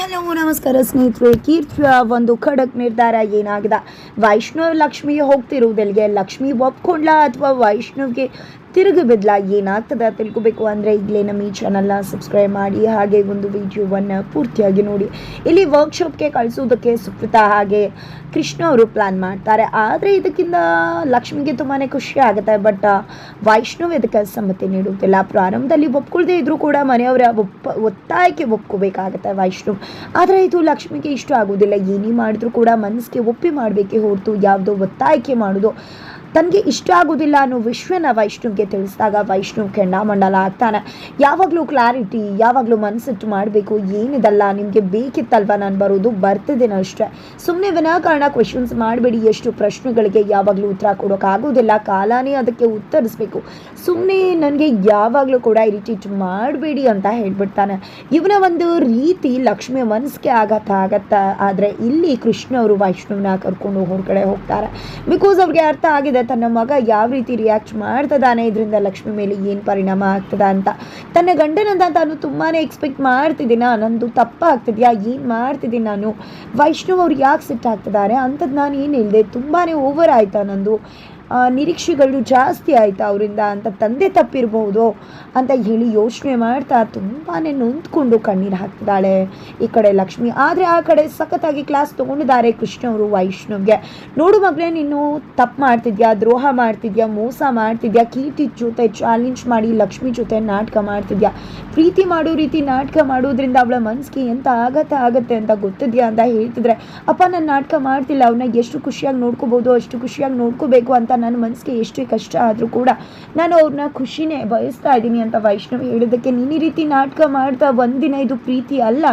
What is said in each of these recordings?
Hello, ನಮಸ್ಕಾರ ಸ್ನೇಹಿತರೆ. ಕೀರ್ತಿಯ ಒಂದು ಖಡಕ್ ನಿರ್ಧಾರ ಏನಾಗಿದೆ? ವೈಷ್ಣವ್ ಲಕ್ಷ್ಮಿ ಹೋಗ್ತಿರುವುದಲ್ಲಿಗೆ ಲಕ್ಷ್ಮಿ ಒಪ್ಕೊಂಡ್ಲಾ ಅಥವಾ ವೈಷ್ಣವ್ಗೆ ತಿರುಗಿ ಬದಲಾಗಿ ಏನಾಗ್ತದೆ ತಿಳ್ಕೊಬೇಕು ಅಂದರೆ ಈಗಲೇ ನಮ್ಮ ಈ ಚಾನಲ್ನ ಸಬ್ಸ್ಕ್ರೈಬ್ ಮಾಡಿ, ಹಾಗೆ ಒಂದು ವಿಡಿಯೋವನ್ನು ಪೂರ್ತಿಯಾಗಿ ನೋಡಿ. ಇಲ್ಲಿ ವರ್ಕ್ಶಾಪ್ಗೆ ಕಳಿಸೋದಕ್ಕೆ ಸುಪ್ರತಾ ಹಾಗೆ ಕೃಷ್ಣ ಅವರು ಪ್ಲ್ಯಾನ್ ಮಾಡ್ತಾರೆ. ಆದರೆ ಇದಕ್ಕಿಂತ ಲಕ್ಷ್ಮಿಗೆ ತುಂಬಾ ಖುಷಿ ಆಗುತ್ತೆ ಬಟ್ ವೈಷ್ಣವ್ ಇದಕ್ಕೆ ಸಮ್ಮತಿ ನೀಡುವುದಿಲ್ಲ. ಪ್ರಾರಂಭದಲ್ಲಿ ಒಪ್ಕೊಳ್ದೇ ಇದ್ರೂ ಕೂಡ ಮನೆಯವರ ಒಪ್ಪ, ಒತ್ತಾಯಕ್ಕೆ ಒಪ್ಕೋಬೇಕಾಗತ್ತೆ ವೈಷ್ಣವ್. ಆದರೆ ಇದು ಲಕ್ಷ್ಮಿಗೆ ಇಷ್ಟ ಆಗೋದಿಲ್ಲ ಏನೇ ಮಾಡಿದ್ರು ಕೂಡ ಮನಸ್ಸಿಗೆ ಒಪ್ಪಿ ಮಾಡಬೇಕೇ ಹೊರತು ಯಾವುದೋ ಒತ್ತಾಯಕ್ಕೆ ಮಾಡೋದು. ತನಗೆ ಇಷ್ಟ ಆಗೋದಿಲ್ಲ ಅನ್ನೋ ವಿಶ್ವನ ವೈಷ್ಣವ್ಗೆ ತಿಳಿಸಿದಾಗ ವೈಷ್ಣವ್ ಕೆಂಡಾಮಂಡಲ ಆಗ್ತಾನೆ. ಯಾವಾಗಲೂ ಕ್ಲಾರಿಟಿ ಯಾವಾಗಲೂ ಮನಸ್ಸಿಟ್ಟು ಮಾಡಬೇಕು, ಏನಿದಲ್ಲ, ನಿಮಗೆ ಬೇಕಿತ್ತಲ್ವ ನಾನು ಬರೋದು? ಬರ್ತಿದ್ದೇನೆ ಅಷ್ಟೇ. ಸುಮ್ಮನೆ ವಿನಾಕಾರಣ ಕ್ವೆಶನ್ಸ್ ಮಾಡಬೇಡಿ, ಎಷ್ಟು ಪ್ರಶ್ನೆಗಳಿಗೆ ಯಾವಾಗಲೂ ಉತ್ತರ ಕೊಡೋಕ್ಕಾಗೋದಿಲ್ಲ ಕಾಲಾನೇ ಅದಕ್ಕೆ ಉತ್ತರಿಸ್ಬೇಕು. ಸುಮ್ಮನೆ ನನಗೆ ಯಾವಾಗಲೂ ಕೂಡ ಇರಿಟೇಟ್ ಮಾಡಬೇಡಿ ಅಂತ ಹೇಳ್ಬಿಡ್ತಾನೆ. ಇವನ ಒಂದು ರೀತಿ ಲಕ್ಷ್ಮಿ ಮನಸ್ಸಿಗೆ ಆಘಾತ ಆಗತ್ತ. ಆದರೆ ಇಲ್ಲಿ ಕೃಷ್ಣ ಅವರು ವೈಷ್ಣುವನ ಕರ್ಕೊಂಡು ಹೊರಗಡೆ ಹೋಗ್ತಾರೆ. ಬಿಕಾಸ್ ಅವ್ರಿಗೆ ಅರ್ಥ ಆಗಿದೆ ತನ್ನ ಮಗ ಯಾವ ರೀತಿ ರಿಯಾಕ್ಟ್ ಮಾಡ್ತದಾನೆ ಇದರಿಂದ ಲಕ್ಷ್ಮಿ ಮೇಲೆ ಏನು ಪರಿಣಾಮ ಆಗ್ತದ ಅಂತ. ತನ್ನ ಗಂಡನಂತ ತಾನು ತುಂಬಾ ಎಕ್ಸ್ಪೆಕ್ಟ್ ಮಾಡ್ತಿದ್ದೀನ ನಂದು ತಪ್ಪಾಗ್ತಿದ್ಯಾ? ಏನು ಮಾಡ್ತಿದ್ದೀನಿ ನಾನು? ವೈಷ್ಣವ್ ಅವ್ರು ಯಾಕೆ ಸಿಟ್ಟಾಗ್ತಿದ್ದಾರೆ? ಅಂಥದ್ದು ನಾನು ಏನು ಹೇಳಿದೆ? ತುಂಬಾ ಓವರ್ ಆಯ್ತಾ ನಂದು. ನಿರೀಕ್ಷೆಗಳು ಜಾಸ್ತಿ ಆಯಿತಾ ಅವರಿಂದ ಅಂತ ತಂದೆ ತಪ್ಪಿರ್ಬೋದು ಅಂತ ಹೇಳಿ ಯೋಚನೆ ಮಾಡ್ತಾ ತುಂಬಾ ನೊಂದ್ಕೊಂಡು ಕಣ್ಣೀರು ಹಾಕ್ತಿದ್ದಾಳೆ ಈ ಕಡೆ ಲಕ್ಷ್ಮಿ. ಆದರೆ ಆ ಕಡೆ ಸಖತ್ತಾಗಿ ಕ್ಲಾಸ್ ತೊಗೊಂಡಿದ್ದಾರೆ ಕೃಷ್ಣ ಅವರು, ವೈಷ್ಣವ್ಗೆ. ನೋಡು ಮಗಳೇ ನೀನು ತಪ್ಪು ಮಾಡ್ತಿದ್ಯಾ, ದ್ರೋಹ ಮಾಡ್ತಿದ್ಯಾ, ಮೋಸ ಮಾಡ್ತಿದ್ಯಾ, ಕೀರ್ತಿ ಜೊತೆ ಚಾಲೆಂಜ್ ಮಾಡಿ ಲಕ್ಷ್ಮಿ ಜೊತೆ ನಾಟಕ ಮಾಡ್ತಿದ್ಯಾ? ಪ್ರೀತಿ ಮಾಡೋ ರೀತಿ ನಾಟಕ ಮಾಡೋದ್ರಿಂದ ಅವಳ ಮನಸ್ಸಿಗೆ ಎಂತ ಆಗತ್ತೆ ಆಗತ್ತೆ ಅಂತ ಗೊತ್ತಿದ್ಯಾ ಅಂತ ಹೇಳ್ತಿದ್ರೆ, ಅಪ್ಪ, ನಾನು ನಾಟಕ ಮಾಡ್ತಿಲ್ಲ ಅವನ್ನ ಎಷ್ಟು ಖುಷಿಯಾಗಿ ನೋಡ್ಕೋಬೋದು, ಅಷ್ಟು ಖುಷಿಯಾಗಿ ನೋಡ್ಕೋಬೇಕು ಅಂತ ನನ್ನ ಮನಸ್ಸಿಗೆ ಎಷ್ಟೇ ಕಷ್ಟ ಆದರೂ ಕೂಡ ನಾನು ಅವ್ರನ್ನ ಖುಷಿನೇ ಬಯಸ್ತಾ ಇದ್ದೀನಿ ಅಂತ ವೈಷ್ಣವಿ ಹೇಳೋದಕ್ಕೆ ನೀನು ಈ ರೀತಿ ನಾಟಕ ಮಾಡ್ತಾ ಒಂದಿನ ಇದು ಪ್ರೀತಿ ಅಲ್ಲ.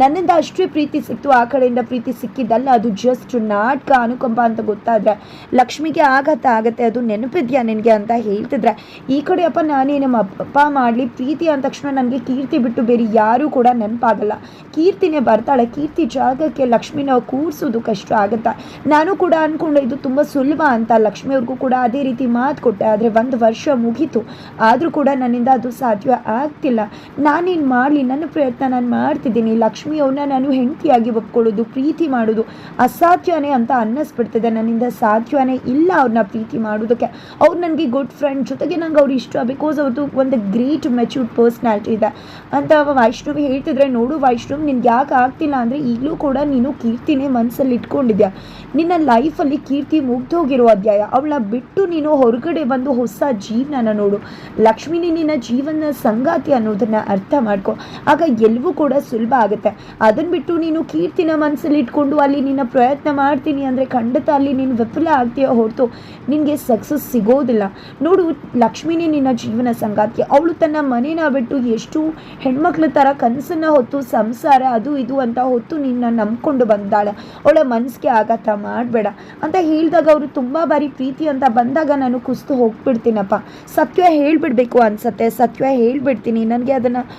ನನ್ನಿಂದ ಅಷ್ಟೇ ಪ್ರೀತಿ ಸಿಕ್ತು, ಆ ಕಡೆಯಿಂದ ಪ್ರೀತಿ ಸಿಕ್ಕಿದ್ದಲ್ಲ. ಅದು ಜಸ್ಟ್ ನಾಟಕ ಅನುಕಂಪ ಅಂತ ಗೊತ್ತಾದ್ರೆ ಲಕ್ಷ್ಮಿಗೆ ಆಘಾತ ಆಗತ್ತೆ. ಅದು ನೆನಪಿದ್ಯಾ ನಿನಗೆ ಅಂತ ಹೇಳ್ತಿದ್ರೆ, ಈ ಕಡೆ ಅಪ್ಪ ನಾನೇ ನಮ್ಮ ಅಪ್ಪ ಮಾಡಲಿ, ಪ್ರೀತಿ ಅಂದ ತಕ್ಷಣ ನನಗೆ ಕೀರ್ತಿ ಬಿಟ್ಟು ಬೇರೆ ಯಾರೂ ಕೂಡ ನೆನಪಾಗಲ್ಲ. ಕೀರ್ತಿನೇ ಬರ್ತಾಳೆ. ಕೀರ್ತಿ ಜಾಗಕ್ಕೆ ಲಕ್ಷ್ಮಿನ ಕೂರಿಸೋದು ಕಷ್ಟ ಆಗುತ್ತಾ? ನಾನು ಕೂಡ ಅಂದ್ಕೊಂಡೆ ಇದು ತುಂಬ ಸುಲಭ ಅಂತ ಲಕ್ಷ್ಮಿ ಅವ್ರಿಗೂ ಕೂಡ ಅದೇ ರೀತಿ ಮಾತು ಕೊಟ್ಟೆ, ಆದರೆ ಒಂದು ವರ್ಷ ಮುಗೀತು. ಆದರೂ ಕೂಡ ನನ್ನಿಂದ ಅದು ಸಾಧ್ಯ ಆಗ್ತಿಲ್ಲ. ನಾನೇನು ಮಾಡಲಿ? ನನ್ನ ಪ್ರಯತ್ನ ನಾನು ಮಾಡ್ತಿದ್ದೀನಿ. ಲಕ್ಷ್ಮಿ ಅವ್ರನ್ನ ನಾನು ಹೆಂಡತಿಯಾಗಿ ಒಪ್ಕೊಳ್ಳೋದು, ಪ್ರೀತಿ ಮಾಡೋದು ಅಸಾಧ್ಯನೇ ಅಂತ ಅನ್ನಿಸ್ಬಿಡ್ತದೆ. ನನ್ನಿಂದ ಸಾಧ್ಯವೇ ಇಲ್ಲ ಅವ್ರನ್ನ ಪ್ರೀತಿ ಮಾಡೋದಕ್ಕೆ. ಅವ್ರು ನನಗೆ ಗುಡ್ ಫ್ರೆಂಡ್ ಜೊತೆಗೆ ನಂಗೆ ಅವ್ರು ಇಷ್ಟ ಬಿಕಾಸ್ ಅವ್ರದ್ದು ಒಂದು ಗ್ರೇಟ್ ಮೆಚ್ಯೂರ್ಡ್ ಪರ್ಸ್ನಾಲಿಟಿ ಇದೆ. ಅಂತ ವೈಷ್ಣವ್ ಹೇಳ್ತಿದ್ರೆ, ನೋಡು ವೈಷ್ಣವ್, ನಿನ್ಗೆ ಯಾಕೆ ಆಗ್ತಿಲ್ಲ ಅಂದರೆ ಈಗಲೂ ಕೂಡ ನೀನು ಕೀರ್ತಿನೇ ಮನಸ್ಸಲ್ಲಿ ಇಟ್ಕೊಂಡಿದ್ಯಾ? ನಿನ್ನ ಲೈಫಲ್ಲಿ ಕೀರ್ತಿ ಮುಗ್ದೋಗಿರೋ ಅಧ್ಯಾಯ. ಅವಳ ಬಿಟ್ಟು ನೀನು ಹೊರಗಡೆ ಬಂದು ಹೊಸ ಜೀವನನ ನೋಡು. ಲಕ್ಷ್ಮಿನಿ, ನಿನ್ನ ಜೀವನ ಸಂಗಾತಿ ಅನ್ನೋದನ್ನ ಅರ್ಥ ಮಾಡ್ಕೊ. ಆಗ ಎಲ್ಲವೂ ಕೂಡ ಸುಲಭ ಆಗುತ್ತೆ. ಅದನ್ನ ಬಿಟ್ಟು ನೀನು ಕೀರ್ತಿನ ಮನಸ್ಸಲ್ಲಿ ಇಟ್ಕೊಂಡು ಅಲ್ಲಿ ನಿನ್ನ ಪ್ರಯತ್ನ ಮಾಡ್ತೀನಿ ಅಂದರೆ ಖಂಡಿತ ಅಲ್ಲಿ ನೀನು ವಿಫಲ ಆಗ್ತೀಯ ಹೊರತು ನಿನಗೆ ಸಕ್ಸಸ್ ಸಿಗೋದಿಲ್ಲ. ನೋಡು, ಲಕ್ಷ್ಮಿನೇ, ನಿನ್ನ ಜೀವನ ಸಂಗಾತಿ. ಅವಳು ತನ್ನ ಮನೇನ ಬಿಟ್ಟು ಎಷ್ಟು ಹೆಣ್ಮಕ್ಳ ಥರ ಕನಸನ್ನ ಹೊತ್ತು ಸಂಸಾರ ಅದು ಇದು ಅಂತ ಹೊತ್ತು ನಿನ್ನ ನಂಬ್ಕೊಂಡು ಬಂದಾಳೆ. ಅವಳ ಮನಸ್ಸಿಗೆ ಆಘಾತ ಮಾಡಬೇಡ. ಅಂತ ಹೇಳಿದಾಗ ಅವರು ತುಂಬ ಬಾರಿ ಪ್ರೀತಿ ಅಂತ ಬಂದಾಗ ನಾನು ಕುಸ್ತು ಹೋಗ್ಬಿಡ್ತೀನಪ್ಪ. ಸತ್ಯ ಹೇಳ್ಬಿಡ್ಬೇಕು ಅನ್ಸತ್ತೆ. ಸತ್ಯ ಹೇಳಿಬಿಡ್ತೀನಿ. ನನಗೆ ಅದನ್ನು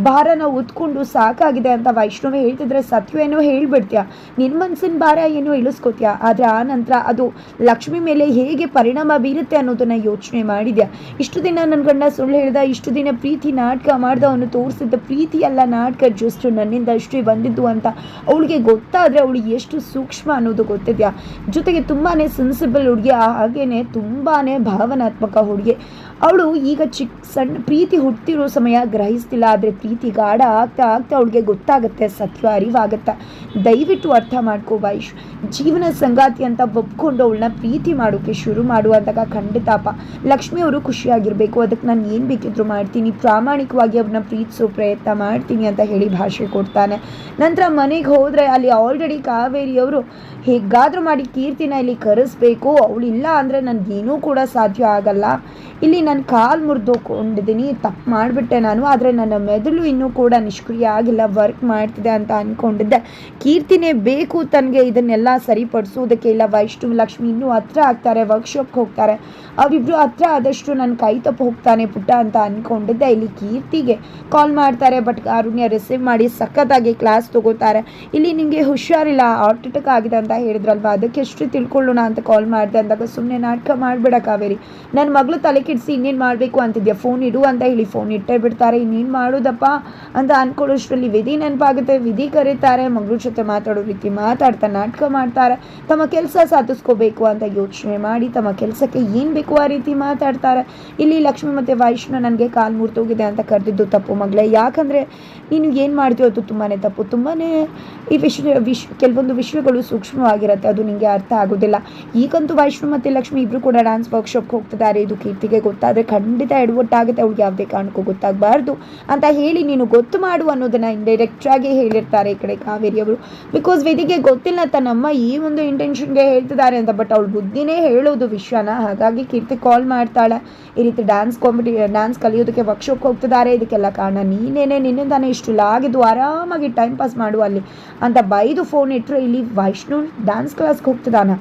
ಭಾರನ ಉತ್ಕೊಂಡು ಸಾಕಾಗಿದೆ ಅಂತ ವೈಷ್ಣವಿ ಹೇಳ್ತಿದ್ರೆ ಸತ್ಯವೇನೋ ಹೇಳ್ಬಿಡ್ತೀಯ? ನಿನ್ನ ಮನಸ್ಸಿನ ಭಾರ ಏನೋ ಇಳಿಸ್ಕೊತೀಯ? ಆದರೆ ಆ ನಂತರ ಅದು ಲಕ್ಷ್ಮಿ ಮೇಲೆ ಹೇಗೆ ಪರಿಣಾಮ ಬೀರುತ್ತೆ ಅನ್ನೋದನ್ನು ಯೋಚನೆ ಮಾಡಿದ್ಯಾ? ಇಷ್ಟು ದಿನ ನನ್ನ ಗಂಡ ಸುಳ್ಳು ಹೇಳ್ದ, ಇಷ್ಟು ದಿನ ಪ್ರೀತಿ ನಾಟಕ ಮಾಡ್ದ ಅವನು ತೋರಿಸಿದ್ದ ಪ್ರೀತಿ ಅಲ್ಲ ನಾಟಕ ಜಸ್ಟ್ ನನ್ನಿಂದ ಅಷ್ಟೇ ಬಂದಿದ್ದು ಅಂತ ಅವಳಿಗೆ ಗೊತ್ತಾದರೆ ಅವಳು ಎಷ್ಟು ಸೂಕ್ಷ್ಮ ಅನ್ನೋದು ಗೊತ್ತಿದ್ಯಾ? ಜೊತೆಗೆ ತುಂಬಾ ಸೆನ್ಸಿಬಲ್ ಹುಡುಗಿ ಹಾಗೇನೆ ತುಂಬಾ ಭಾವನಾತ್ಮಕ ಹುಡುಗಿ. ಅವಳು ಈಗ ಚಿಕ್ಕ ಸಣ್ಣ ಪ್ರೀತಿ ಹುಟ್ಟಿರೋ ಸಮಯ ಗ್ರಹಿಸ್ತಿಲ್ಲ, ಆದರೆ ಪ್ರೀತಿ ಗಾಢ ಆಗ್ತಾ ಆಗ್ತಾ ಅವಳಿಗೆ ಗೊತ್ತಾಗುತ್ತೆ ಸತ್ಯ ಅರಿವಾಗುತ್ತೆ. ದಯವಿಟ್ಟು ಅರ್ಥ ಮಾಡ್ಕೋ ಬಾಯಿಶ್ ಜೀವನ ಸಂಗಾತಿ ಅಂತ ಒಪ್ಕೊಂಡು ಅವಳನ್ನ ಪ್ರೀತಿ ಮಾಡೋಕ್ಕೆ ಶುರು ಮಾಡುವಂತಾಗ ಖಂಡಿತಾಪ. ಲಕ್ಷ್ಮಿ ಅವರು ಖುಷಿಯಾಗಿರಬೇಕು, ಅದಕ್ಕೆ ನಾನು ಏನು ಬೇಕಿದ್ರು ಮಾಡ್ತೀನಿ. ಪ್ರಾಮಾಣಿಕವಾಗಿ ಅವ್ರನ್ನ ಪ್ರೀತಿಸೋ ಪ್ರಯತ್ನ ಮಾಡ್ತೀನಿ ಅಂತ ಹೇಳಿ ಭಾಷೆ ಕೊಡ್ತಾನೆ. ನಂತರ ಮನೆಗೆ ಹೋದರೆ ಅಲ್ಲಿ ಆಲ್ರೆಡಿ ಕಾವೇರಿಯವರು, ಹೇಗಾದರೂ ಮಾಡಿ ಕೀರ್ತಿನ ಇಲ್ಲಿ ಕರೆಸ್ಬೇಕು, ಅವಳಿಲ್ಲ ಅಂದರೆ ನನಗೇನೂ ಕೂಡ ಸಾಧ್ಯ ಆಗಲ್ಲ. ಇಲ್ಲಿ ನಾನು ಕಾಲು ಮುರಿದುಕೊಂಡಿದ್ದೀನಿ ತಪ್ಪು ಮಾಡಿಬಿಟ್ಟೆ ನಾನು, ಆದರೆ ನನ್ನ ಮೆದುಳು ಇನ್ನೂ ಕೂಡ ನಿಷ್ಕ್ರಿಯ ಆಗಿಲ್ಲ ವರ್ಕ್ ಮಾಡ್ತಿದೆ ಅಂತ ಅಂದ್ಕೊಂಡಿದ್ದೆ ಕೀರ್ತಿನೇ ಬೇಕು ತನಗೆ ಇದನ್ನೆಲ್ಲ ಸರಿಪಡಿಸೋದಕ್ಕೆ, ಇಲ್ಲ ವೈಷ್ಣು, ಲಕ್ಷ್ಮಿ ಇನ್ನೂ ಹತ್ರ ಆಗ್ತಾರೆ ವರ್ಕ್ಶಾಪ್ಗೆ ಹೋಗ್ತಾರೆ. ಅವರಿಬ್ಬರು ಹತ್ರ ಆದಷ್ಟು ನನ್ನ ಕೈ ತಪ್ಪು ಹೋಗ್ತಾನೆ ಪುಟ್ಟ ಅಂತ ಅಂದ್ಕೊಂಡಿದ್ದೆ ಇಲ್ಲಿ ಕೀರ್ತಿಗೆ ಕಾಲ್ ಮಾಡ್ತಾರೆ ಬಟ್ ಅರುಣ್ಯ ರಿಸೀವ್ ಮಾಡಿ ಸಖತ್ತಾಗಿ ಕ್ಲಾಸ್ ತಗೋತಾರೆ. ಇಲ್ಲಿ ನಿಮಗೆ ಹುಷಾರಿಲ್ಲ ಹಾರ್ಟ್ ಅಟ್ಯಾಕ್ ಆಗಿದೆ ಅಂತ ಹೇಳಿದ್ರಲ್ವ? ಅದಕ್ಕೆ ಎಷ್ಟು ತಿಳ್ಕೊಳ್ಳೋಣ ಅಂತ ಕಾಲ್ ಮಾಡಿದೆ ಅಂದಾಗ ಸುಮ್ಮನೆ ನಾಟಕ ಮಾಡಬೇಡ ಕಾವೇರಿ. ನನ್ನ ಮಗಳು ತಲೆ ಇಡಿಸಿ ಇನ್ನೇನು ಮಾಡಬೇಕು ಅಂತಿದ್ಯಾ? ಫೋನ್ ಇಡು ಅಂತ ಹೇಳಿ. ಫೋನ್ ಇಟ್ಟೇ ಬಿಡ್ತಾರೆ. ಇನ್ನೇನು ಮಾಡೋದಪ್ಪ ಅಂತ ಅಂದ್ಕೊಳ್ಳೋಷ್ಟರಲ್ಲಿ ವಿಧಿ ನೆನಪಾಗುತ್ತೆ. ವಿಧಿ ಕರೀತಾರೆ. ಮಗಳ ಜೊತೆ ಮಾತಾಡೋ ರೀತಿ ಮಾತಾಡ್ತಾ ನಾಟಕ ಮಾಡ್ತಾರೆ. ತಮ್ಮ ಕೆಲಸ ಸಾಧಿಸ್ಕೋಬೇಕು ಅಂತ ಯೋಚನೆ ಮಾಡಿ ತಮ್ಮ ಕೆಲಸಕ್ಕೆ ಏನು ಬೇಕು ಆ ರೀತಿ ಮಾತಾಡ್ತಾರೆ. ಇಲ್ಲಿ ಲಕ್ಷ್ಮಿ ಮತ್ತು ವೈಷ್ಣು ನನಗೆ ಕಾಲು ಮುರ್ತೋಗಿದೆ ಅಂತ ಕರೆದಿದ್ದು ತಪ್ಪು ಮಗಳೇ. ಯಾಕಂದರೆ ನೀನು ಏನು ಮಾಡ್ತೀಯೋ ಅದು ತುಂಬಾ ತಪ್ಪು. ತುಂಬಾ ಈ ವಿಷಯ ವಿಶ್ ಕೆಲವೊಂದು ವಿಷಯಗಳು ಸೂಕ್ಷ್ಮವಾಗಿರುತ್ತೆ. ಅದು ನಿಮಗೆ ಅರ್ಥ ಆಗೋದಿಲ್ಲ. ಈಗಂತೂ ವೈಷ್ಣು ಮತ್ತು ಲಕ್ಷ್ಮಿ ಇಬ್ಬರು ಕೂಡ ಡ್ಯಾನ್ಸ್ ವರ್ಕ್ಶಾಪ್ಗೆ ಹೋಗ್ತಿದ್ದಾರೆ. ಇದು ಕೀರ್ತಿಗೆ ಗೊತ್ತಾದರೆ ಖಂಡಿತ ಎಡವಟ್ಟಾಗುತ್ತೆ, ಅವ್ಳಿಗೆ ಯಾವುದೇ ಕಾರಣಕ್ಕೂ ಗೊತ್ತಾಗಬಾರ್ದು ಅಂತ ಹೇಳಿ ನೀನು ಗೊತ್ತು ಮಾಡು ಅನ್ನೋದನ್ನು ಇಂಡೈರೆಕ್ಟಾಗಿ ಹೇಳಿರ್ತಾರೆ ಈ ಕಡೆ ಕಾವೇರಿಯವರು ಬಿಕಾಸ್ ವೇದಿಗೆ ಗೊತ್ತಿಲ್ಲ, ತನ್ನಮ್ಮ ಈ ಒಂದು ಇಂಟೆನ್ಷನ್ಗೆ ಹೇಳ್ತಿದ್ದಾರೆ ಅಂತ ಬಟ್ ಅವಳು ಬುದ್ಧಿನೇ ಹೇಳೋದು ವಿಷಯನ ಹಾಗಾಗಿ ಕೀರ್ತಿ ಕಾಲ್ ಮಾಡ್ತಾಳೆ. ಈ ರೀತಿ ಡ್ಯಾನ್ಸ್ ಕಾಂಪಿಟಿ ಡ್ಯಾನ್ಸ್ ಕಲಿಯೋದಕ್ಕೆ ವರ್ಕ್ಶಾಪ್ಗೆ ಹೋಗ್ತಿದ್ದಾರೆ. ಇದಕ್ಕೆಲ್ಲ ಕಾರಣ ನೀನೇನೆ ನಿನ್ನಿಂದಾನೆ ಇಷ್ಟು ಲಾಗಿದ್ದು ಆರಾಮಾಗಿ ಟೈಮ್ ಪಾಸ್ ಮಾಡು ಅಲ್ಲಿ ಅಂತ ಬೈದು ಫೋನ್ ಇಟ್ಟರು ಇಲ್ಲಿ ವೈಷ್ಣು ಡ್ಯಾನ್ಸ್ ಕ್ಲಾಸ್ಗೆ ಹೋಗ್ತಿದ್ದಾನ.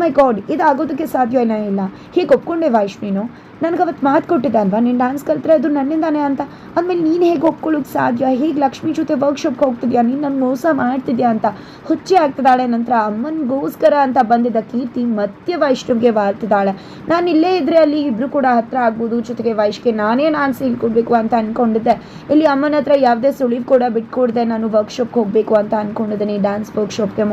ಮೈ ಗಾಡ್ ಇದಾಗೋದಕ್ಕೆ ಸಾಧ್ಯ ಇಲ್ಲ. ಹೀಗೆ ಒಪ್ಕೊಂಡೆ ವೈಷ್ಣು ನನಗೆ ಅವತ್ತು ಮಾತು ಕೊಟ್ಟಿದ್ದೆ ಅಲ್ವಾ? ನೀನು ಡ್ಯಾನ್ಸ್ ಕಲಿತ್ರೆ ಅದು ನನ್ನಿಂದಾನೆ ಅಂತ. ಆಮೇಲೆ ನೀನು ಹೇಗೆ ಒಪ್ಕೊಳ್ಳೋಕೆ ಸಾಧ್ಯ? ಹೇಗೆ ಲಕ್ಷ್ಮಿ ಜೊತೆ ವರ್ಕ್ಶಾಪ್ಗೆ ಹೋಗ್ತಿದ್ಯಾ? ನೀನು ನನ್ನ ಮೋಸ ಮಾಡ್ತಿದ್ಯಾ ಅಂತ. ಹುಚ್ಚಿ ಆಗ್ತಿದ್ದಾಳೆ ನಂತರ. ಅಮ್ಮನಿಗೋಸ್ಕರ ಅಂತ ಬಂದಿದ್ದ ಕೀರ್ತಿ ಮತ್ತೆ ವೈಷ್ಣವ್ಗೆ ವಾರ್ತಿದ್ದಾಳೆ ನಾನು ಇಲ್ಲೇ ಇದ್ದರೆ ಅಲ್ಲಿ ಇಬ್ಬರು ಕೂಡ ಹತ್ರ ಆಗ್ಬೋದು. ಜೊತೆಗೆ ವೈಷ್ಗೆ ನಾನೇ ನಾನು ಸೀಳ್ಕೊಡ್ಬೇಕು ಅಂತ ಅಂದ್ಕೊಂಡಿದ್ದೆ ಇಲ್ಲಿ ಅಮ್ಮನ ಹತ್ರ ಯಾವುದೇ ಸುಳಿವು ಕೂಡ ಬಿಟ್ಕೊಡ್ದೆ. ನಾನು ವರ್ಕ್ಶಾಪ್ಗೆ ಹೋಗಬೇಕು ಅಂತ ಅಂದ್ಕೊಂಡಿದ್ದೀನಿ dance ವರ್ಕ್ಶಾಪ್ಗೆ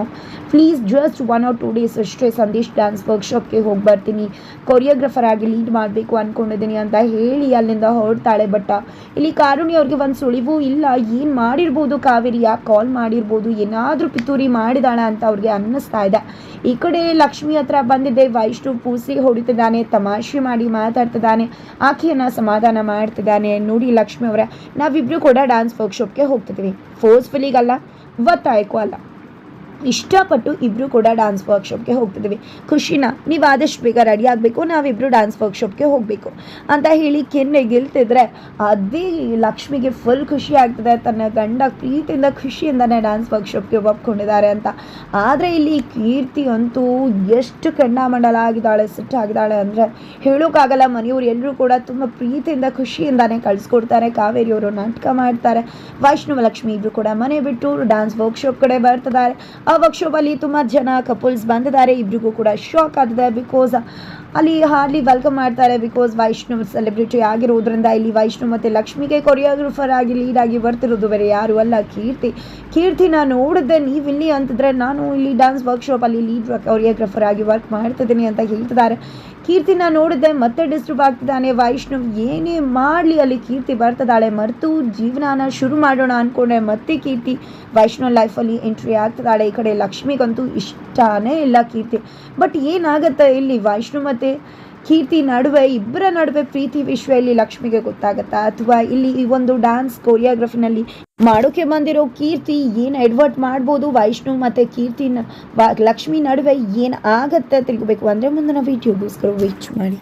please just one or two days ಅಷ್ಟೇ ಸಂದೇಶ್ ಡ್ಯಾನ್ಸ್ ವರ್ಕ್ಶಾಪ್ಗೆ ಹೋಗಿ ಬರ್ತೀನಿ. ಕೊರಿಯೋಗ್ರಫರ್ ಆಗಿ ಲೀಡ್ ಮಾಡಬೇಕು ಅಂದ್ಕೊಂಡಿದ್ದೀನಿ ಅಂತ ಹೇಳಿ ಅಲ್ಲಿಂದ ಹೊರಡ್ತಾಳೆ ಬಟ್ ಇಲ್ಲಿ ಕಾರುಣಿ ಅವ್ರಿಗೆ ಒಂದು ಸುಳಿವು ಇಲ್ಲ. ಏನು ಮಾಡಿರ್ಬೋದು ಕಾವೇರಿ ಕಾಲ್ ಮಾಡಿರ್ಬೋದು. ಏನಾದರೂ ಪಿತೂರಿ ಮಾಡಿದಾಳ ಅಂತ ಅವ್ರಿಗೆ ಅನ್ನಿಸ್ತಾ ಇದೆ. ಈ ಕಡೆ ಲಕ್ಷ್ಮಿ ಹತ್ರ ಬಂದಿದ್ದೆ. ವೈಷ್ಣು ಪೂಸಿ ಹೊಡಿತಿದ್ದಾನೆ, ತಮಾಷೆ ಮಾಡಿ ಮಾತಾಡ್ತಿದ್ದಾನೆ, ಆಕೆಯನ್ನು ಸಮಾಧಾನ ಮಾಡ್ತಿದ್ದಾನೆ. ನೋಡಿ ಲಕ್ಷ್ಮಿ ಅವರೇ ನಾವಿಬ್ಬರು ಕೂಡ ಡ್ಯಾನ್ಸ್ ವರ್ಕ್ಶಾಪ್ಗೆ ಹೋಗ್ತಿದ್ದೀವಿ ಫೋರ್ಸ್ಫುಲಿಗಲ್ಲ ಒತ್ತಾಯಕ್ಕೂ ಅಲ್ಲ. ಇಷ್ಟಪಟ್ಟು ಇಬ್ಬರು ಕೂಡ ಡ್ಯಾನ್ಸ್ ವರ್ಕ್ಶಾಪ್ಗೆ ಹೋಗ್ತಿದ್ದೀವಿ ಖುಷಿನ, ನೀವು ಆದಷ್ಟು ಬೇಗ ರೆಡಿ ಆಗಬೇಕು ನಾವಿಬ್ಬರು ಡ್ಯಾನ್ಸ್ ವರ್ಕ್ಶಾಪ್ಗೆ ಹೋಗಬೇಕು. ಅಂತ ಹೇಳಿ ಕೆನ್ನೆ ಗೆಲ್ತಿದ್ರೆ ಅದೇ ಲಕ್ಷ್ಮಿಗೆ ಫುಲ್ ಖುಷಿ ಆಗ್ತದೆ. ತನ್ನ ಗಂಡ ಪ್ರೀತಿಯಿಂದ, ಖುಷಿಯಿಂದನೇ ಡ್ಯಾನ್ಸ್ ವರ್ಕ್ಶಾಪ್ಗೆ ಒಪ್ಕೊಂಡಿದ್ದಾರೆ ಅಂತ. ಆದರೆ ಇಲ್ಲಿ ಕೀರ್ತಿ ಅಂತೂ ಎಷ್ಟು ಕೆಂಡಾಮಂಡಲ ಆಗಿದ್ದಾಳೆ ಸಿಟ್ಟಾಗಿದ್ದಾಳೆ ಅಂದರೆ ಹೇಳೋಕ್ಕಾಗಲ್ಲ ಮನೆಯವರು ಎಲ್ಲರೂ ಕೂಡ ತುಂಬ ಪ್ರೀತಿಯಿಂದ, ಖುಷಿಯಿಂದನೇ ಕಳಿಸ್ಕೊಡ್ತಾರೆ. ಕಾವೇರಿಯವರು ನಾಟಕ ಮಾಡ್ತಾರೆ. ವೈಷ್ಣವ ಲಕ್ಷ್ಮಿ ಇಬ್ಬರು ಕೂಡ ಮನೆ ಬಿಟ್ಟು ಡ್ಯಾನ್ಸ್ ವರ್ಕ್ಶಾಪ್ ಕಡೆ ಬರ್ತಿದ್ದಾರೆ. ಆ ವರ್ಕ್ಶಾಪ್ ಅಲ್ಲಿ ತುಂಬ ಜನ ಕಪಲ್ಸ್ ಬಂದಿದ್ದಾರೆ. ಇಬ್ರಿಗೂ ಕೂಡ ಶಾಕ್ ಆಗಿದೆ ಬಿಕಾಸ್ ಅಲ್ಲಿ ಹಾರ್ಲಿ ವೆಲ್ಕಮ್ ಮಾಡ್ತಾರೆ ಬಿಕಾಸ್ ವೈಷ್ಣವ್ ಸೆಲೆಬ್ರಿಟಿ ಆಗಿರೋದ್ರಿಂದ ಇಲ್ಲಿ ವೈಷ್ಣವ್ ಮತ್ತು ಲಕ್ಷ್ಮಿಗೆ ಕೊರಿಯೋಗ್ರಫರ್ ಆಗಿ ಲೀಡ್ ಆಗಿ ಬರ್ತಿರೋದು ಬೇರೆ ಯಾರು ಅಲ್ಲ. ಕೀರ್ತಿ ಕೀರ್ತಿನ ನೋಡಿದ್ದೆ, ನೀವು ಇಲ್ಲಿ ಅಂತಿದ್ರೆ ನಾನು ಇಲ್ಲಿ ಡ್ಯಾನ್ಸ್ ವರ್ಕ್ಶಾಪಲ್ಲಿ ಲೀಡ್ ಕೊರಿಯೋಗ್ರಫರ್ ಆಗಿ ವರ್ಕ್ ಮಾಡ್ತಿದ್ದೀನಿ ಅಂತ ಹೇಳ್ತಿದ್ದಾರೆ. ಕೀರ್ತಿನ ನೋಡಿದ್ದೆ, ಮತ್ತೆ ಡಿಸ್ಟರ್ಬ್ ಆಗ್ತಿದ್ದಾನೆ. ವೈಷ್ಣವ್, ಏನೇ ಮಾಡಲಿ, ಅಲ್ಲಿ ಕೀರ್ತಿ ಬರ್ತದಾಳೆ. ಮರೆತು ಜೀವನಾನ ಶುರು ಮಾಡೋಣ ಅಂದ್ಕೊಂಡೆ ಮತ್ತೆ ಕೀರ್ತಿ, ವೈಷ್ಣವ್ ಲೈಫಲ್ಲಿ ಎಂಟ್ರಿ ಆಗ್ತದಾಳೆ ಈ ಕಡೆ ಲಕ್ಷ್ಮಿಗಂತೂ ಇಷ್ಟನೇ ಇಲ್ಲ ಕೀರ್ತಿ. ಬಟ್ ಏನಾಗುತ್ತೆ ಇಲ್ಲಿ? ವೈಷ್ಣವ್ ಮತ್ತು ಕೀರ್ತಿ ನಡುವೆ, ಇಬ್ಬರ ನಡುವೆ ಪ್ರೀತಿ ವಿಶ್ವ ಇಲ್ಲಿ ಲಕ್ಷ್ಮಿಗೆ ಗೊತ್ತಾಗುತ್ತಾ? ಅಥವಾ ಇಲ್ಲಿ ಈ ಒಂದು ಡ್ಯಾನ್ಸ್ ಕೊರಿಯೋಗ್ರಫಿನಲ್ಲಿ ಮಾಡೋಕೆ ಬಂದಿರೋ ಕೀರ್ತಿ ಏನು ಎಡ್ವರ್ಟ್ ಮಾಡ್ಬೋದು? ವೈಷ್ಣು ಮತ್ತು ಕೀರ್ತಿನ ಲಕ್ಷ್ಮಿ ನಡುವೆ ಏನು ಆಗತ್ತೆ ತಿಳ್ಕೊಬೇಕು? ಅಂದರೆ ಮುಂದಿನ ವೀಡಿಯೋಗೋಸ್ಕರ ವೇಟ್ ಮಾಡಿ.